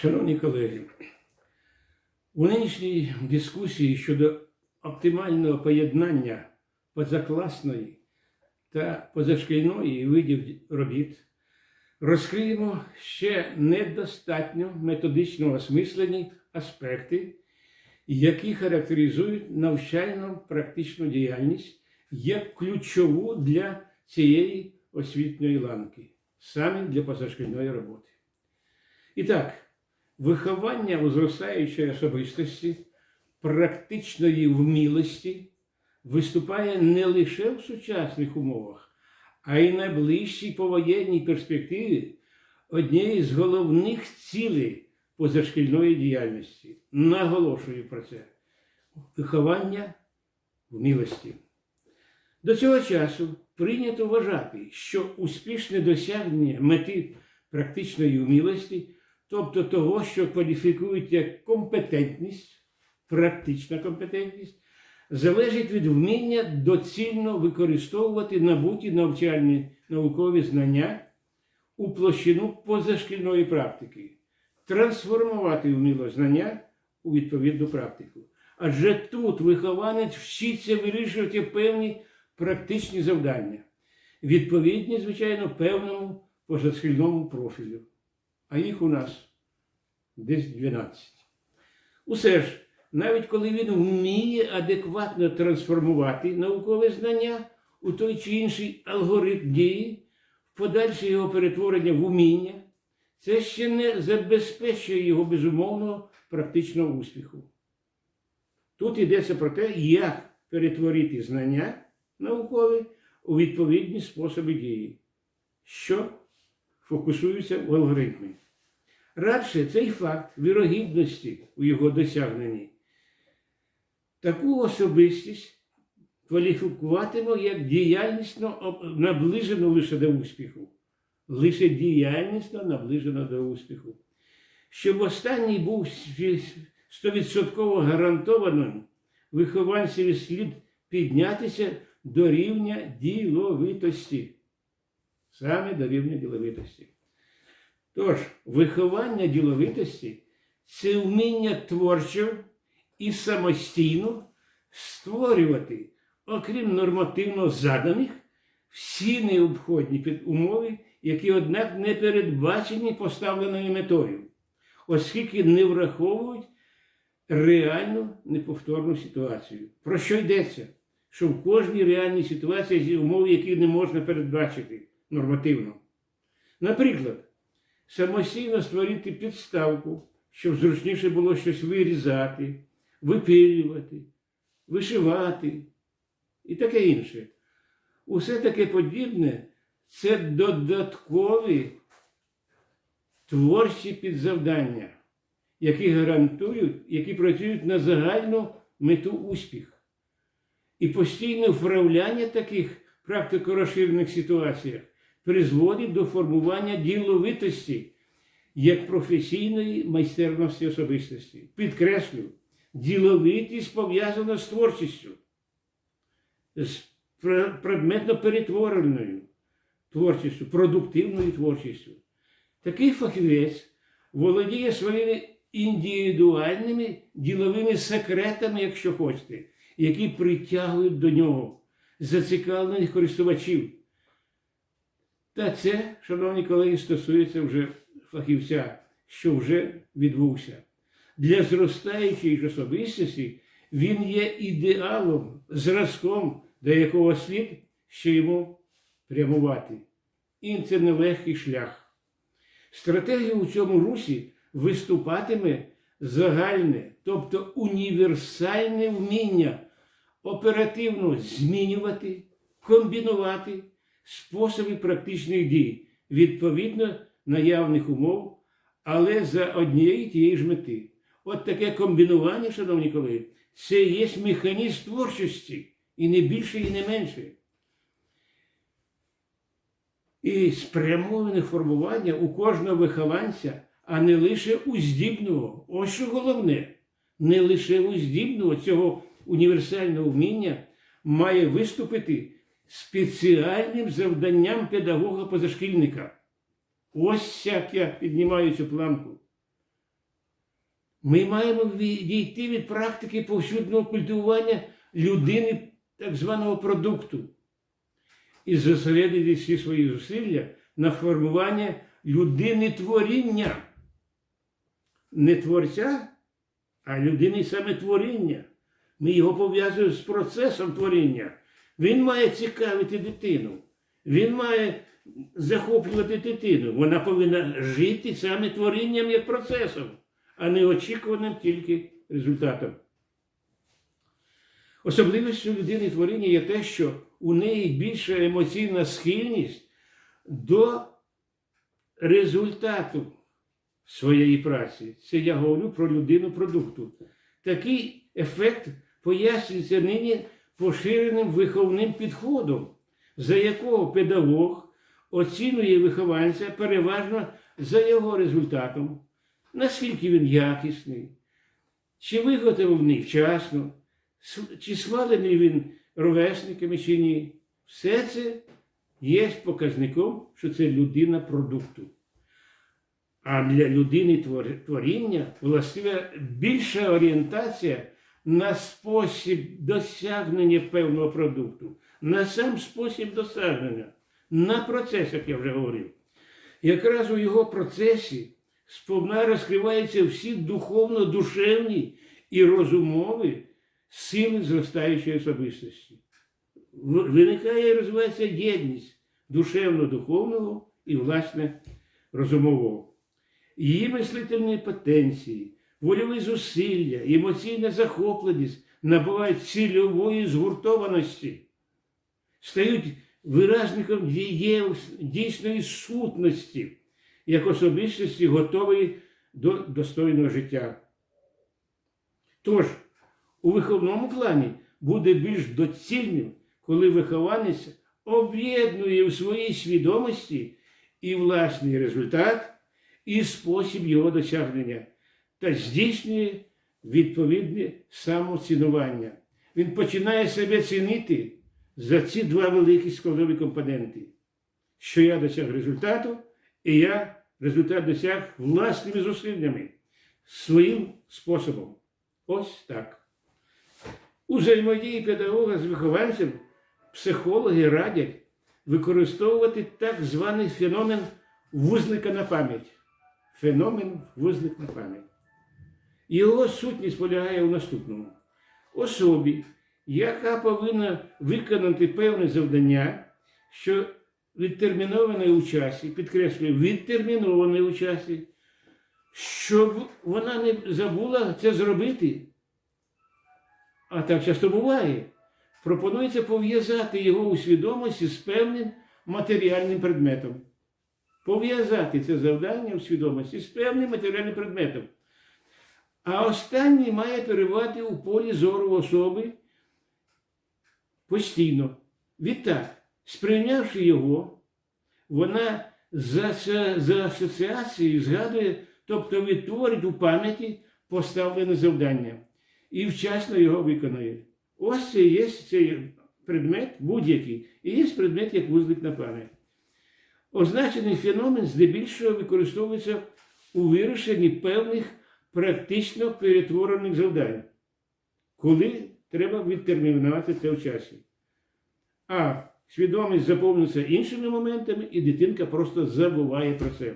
Шановні колеги, у нинішній дискусії щодо оптимального поєднання позакласної та позашкільної видів робіт розкриємо ще недостатньо методично осмислені аспекти, які характеризують навчально-практичну діяльність як ключову для цієї освітньої ланки, саме для позашкільної роботи. І так, виховання у зростаючої особистості, практичної вмілості виступає не лише в сучасних умовах, а й на ближчій повоєнній перспективі однією з головних цілей позашкільної діяльності. Наголошую про це. Виховання вмілості. До цього часу прийнято вважати, що успішне досягнення мети практичної вмілості, тобто того, що кваліфікують як компетентність, практична компетентність, залежить від вміння доцільно використовувати набуті навчальні наукові знання у площину позашкільної практики, трансформувати вміло знання у відповідну практику. Адже тут вихованець вчиться вирішувати певні практичні завдання, відповідні, звичайно, певному позашкільному профілю. А їх у нас десь 12. Усе ж, навіть коли він вміє адекватно трансформувати наукове знання у той чи інший алгоритм дії, в подальше його перетворення в уміння, це ще не забезпечує його безумовного практичного успіху. Тут йдеться про те, як перетворити знання наукові у відповідні способи дії, що фокусуються в алгоритмі. Радше цей факт вірогідності у його досягненні. Таку особистість кваліфікуватимо як діяльнісно об- наближену лише до успіху. Лише діяльнісно наближено до успіху. Щоб останній був сві- стовідсотково гарантованим, вихованцеві слід піднятися до рівня діловитості. Саме до рівня діловитості. Тож, виховання діловитості це вміння творчо і самостійно створювати, окрім нормативно заданих, всі необхідні під умови, які, однак, не передбачені поставленою метою, оскільки не враховують реальну неповторну ситуацію. Про що йдеться? Що в кожній реальній ситуації є умови, які не можна передбачити нормативно. Наприклад, самостійно створити підставку, щоб зручніше було щось вирізати, випилювати, вишивати і таке інше. Усе таке подібне це додаткові творчі підзавдання, які гарантують, які працюють на загальну мету успіх. І постійне вправляння таких практико розширених ситуаціях призводить до формування діловитості як професійної майстерності особистості. Підкреслю, діловитість пов'язана з творчістю, з предметно перетвореною творчістю, продуктивною творчістю. Такий фахівець володіє своїми індивідуальними діловими секретами, якщо хочете, які притягують до нього зацікавлених користувачів. Та це, шановні колеги, стосується вже фахівця, що вже відбувся. Для зростаючої ж особистості він є ідеалом, зразком, до якого слід ще йому прямувати. І це нелегкий шлях. Стратегія у цьому русі виступатиме загальне, тобто універсальне вміння оперативно змінювати, комбінувати способи практичних дій відповідно наявних умов, але за однієї тієї ж мети. От таке комбінування, шановні колеги, це є механізм творчості, і не більше, і не менше. І спрямоване формування у кожного вихованця, а не лише у здібного. Ось що головне, не лише у здібного цього універсального вміння має виступити спеціальним завданням педагога позашкільника. Ось як я піднімаю цю планку. Ми маємо відійти від практики повсюдного культивування людини так званого продукту і зосередити всі свої зусилля на формування людини творіння. Не творця, а людини саме творіння. Ми його пов'язуємо з процесом творіння. Він має цікавити дитину. Він має захоплювати дитину. Вона повинна жити саме творінням як процесом, а не очікуваним тільки результатом. Особливістю людини творіння є те, що у неї більша емоційна схильність до результату своєї праці. Це я говорю про людину продукту. Такий ефект пояснюється нині поширеним виховним підходом, за якого педагог оцінює вихованця переважно за його результатом, наскільки він якісний, чи виготовлений вчасно, чи свалений він ровесниками чи ні. Все це є показником, що це людина продукту. А для людини творіння властива більша орієнтація на спосіб досягнення певного продукту, на сам спосіб досягнення, на процес, як я вже говорив. Якраз у його процесі сповна розкриваються всі духовно-душевні і розумові сили зростаючої особистості. Виникає і розвивається єдність душевно-духовного і, власне, розумового. Її мислительні потенції, вольові зусилля, емоційна захопленість набувають цільової згуртованості, стають виразником дійсної сутності, як особистості, готової до достойного життя. Тож, у виховному плані буде більш доцільним, коли вихованець об'єднує у своїй свідомості і власний результат, і спосіб його досягнення та здійснює відповідне самоцінування. Він починає себе цінити за ці два великі складові компоненти, що я досяг результату, і я результат досяг власними зусиллями, своїм способом. Ось так. У взаємодії педагога з вихованцем психологи радять використовувати так званий феномен вузлика на пам'ять. Феномен вузлик на пам'ять. Його сутність полягає у наступному: особі, яка повинна виконати певне завдання, що відтерміноване у часі, підкреслюю, відтерміноване у часі, щоб вона не забула це зробити. А так часто буває. Пропонується пов'язати його у свідомості з певним матеріальним предметом. Пов'язати це завдання у свідомості з певним матеріальним предметом. А останній має перебувати у полі зору особи постійно. Відтак, сприйнявши його, вона за, за, асоціацією згадує, тобто відтворить у пам'яті поставлене завдання і вчасно його виконує. Ось це є цей предмет будь-який, і є предмет як вузлик на пам'ять. Означений феномен здебільшого використовується у вирішенні певних практично перетворених завдань, коли треба відтермінувати це в часі. А свідомість заповнюється іншими моментами, і дитинка просто забуває про це.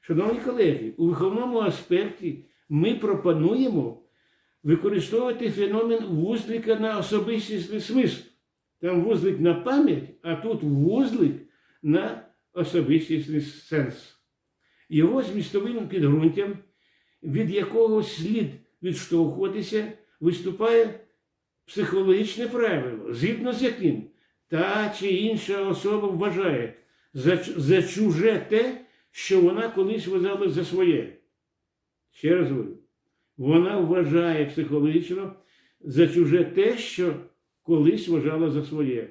Шановні колеги, у виховному аспекті ми пропонуємо використовувати феномен вузлика на особистісний смисл. Там вузлик на пам'ять, а тут вузлик на особистісний сенс. Його змістовим підґрунтям, від якого слід відштовхуватися, виступає психологічне правило, згідно з яким та чи інша особа вважає за, за чуже те, що вона колись вважала за своє. Ще раз говорю, вона вважає психологічно за чуже те, що колись вважала за своє.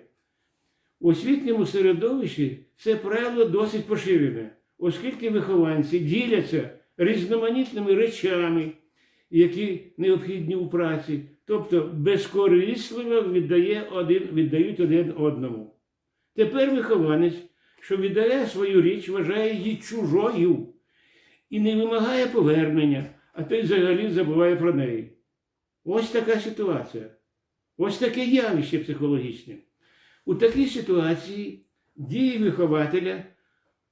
У освітньому середовищі це правило досить поширене, оскільки вихованці діляться різноманітними речами, які необхідні у праці, тобто безкорисливо віддає один, віддають один одному. Тепер вихованець, що віддає свою річ, вважає її чужою і не вимагає повернення, а той взагалі забуває про неї. Ось така ситуація. Ось таке явище психологічне. У такій ситуації дії вихователя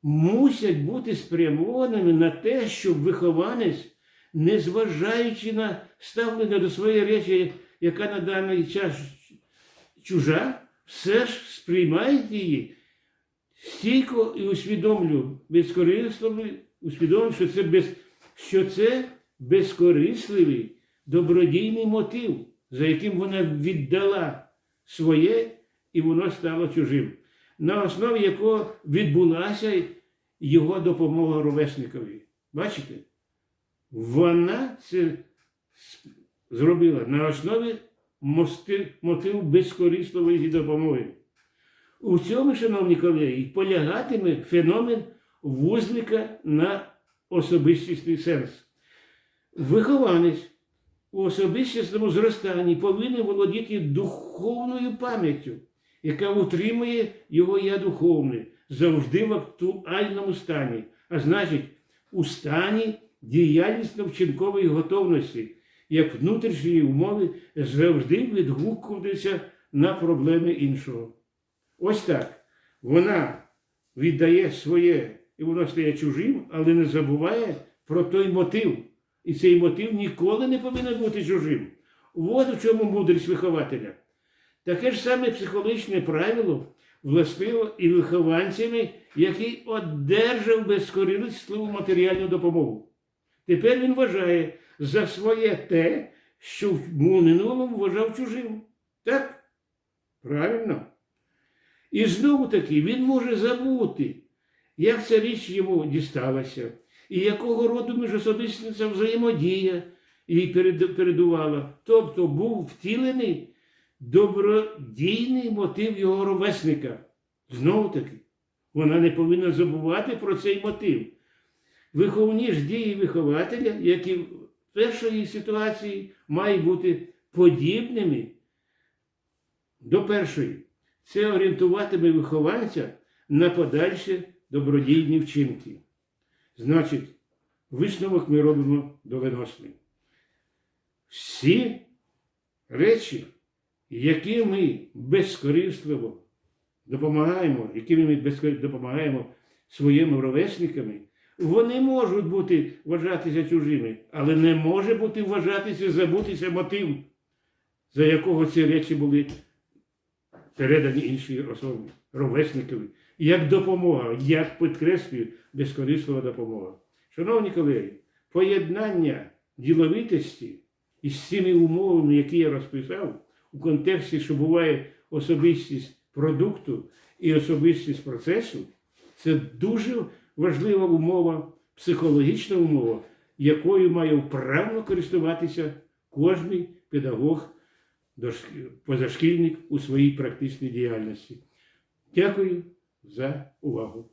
мусять бути спрямованими на те, щоб вихованець, незважаючи на ставлення до своєї речі, яка на даний час чужа, все ж сприймає її стійко і усвідомлю, безкорисливо, усвідомлю, що це, без, що це безкорисливий, добродійний мотив, за яким вона віддала своє, і воно стало чужим, на основі якого відбулася його допомога ровесникові. Бачите? Вона це зробила на основі мотиву безкорисливої допомоги. У цьому, шановні колеги, полягатиме феномен вузлика на особистісний сенс. Вихованець у особистісному зростанні повинен володіти духовною пам'яттю, яка утримує його я духовне завжди в актуальному стані, а значить, у стані діяльнісно-вчинкової готовності, як внутрішні умови завжди відгукуватися на проблеми іншого. Ось так. Вона віддає своє, і воно стає чужим, але не забуває про той мотив. І цей мотив ніколи не повинен бути чужим. От у чому мудрість вихователя. Таке ж саме психологічне правило властиво і вихованцями, який одержав безкорисливу матеріальну допомогу. Тепер він вважає за своє те, що в минулому вважав чужим. Так? Правильно? І знову таки він може забути, як ця річ йому дісталася, і якого роду міжособистиця взаємодія їй передувала. Тобто був втілений добродійний мотив його ровесника. Знову таки, вона не повинна забувати про цей мотив. Виховні ж дії вихователя, які в першої ситуації мають бути подібними до першої. Це орієнтуватиме вихованця на подальші добродійні вчинки. Значить, висновок ми робимо доленосний. Всі речі, які ми безкорисливо допомагаємо, якими ми безкорисливо допомагаємо своїми ровесниками, вони можуть бути вважатися чужими, але не може бути вважатися забутися мотив, за якого ці речі були передані іншій особі, ровесникові, як допомога, як підкреслюю, безкорислива допомога. Шановні колеги, поєднання діловитості із цими умовами, які я розписав, у контексті, що буває особистість продукту і особистість процесу, це дуже важлива умова, психологічна умова, якою має вправно користуватися кожний педагог, позашкільник у своїй практичній діяльності. Дякую за увагу.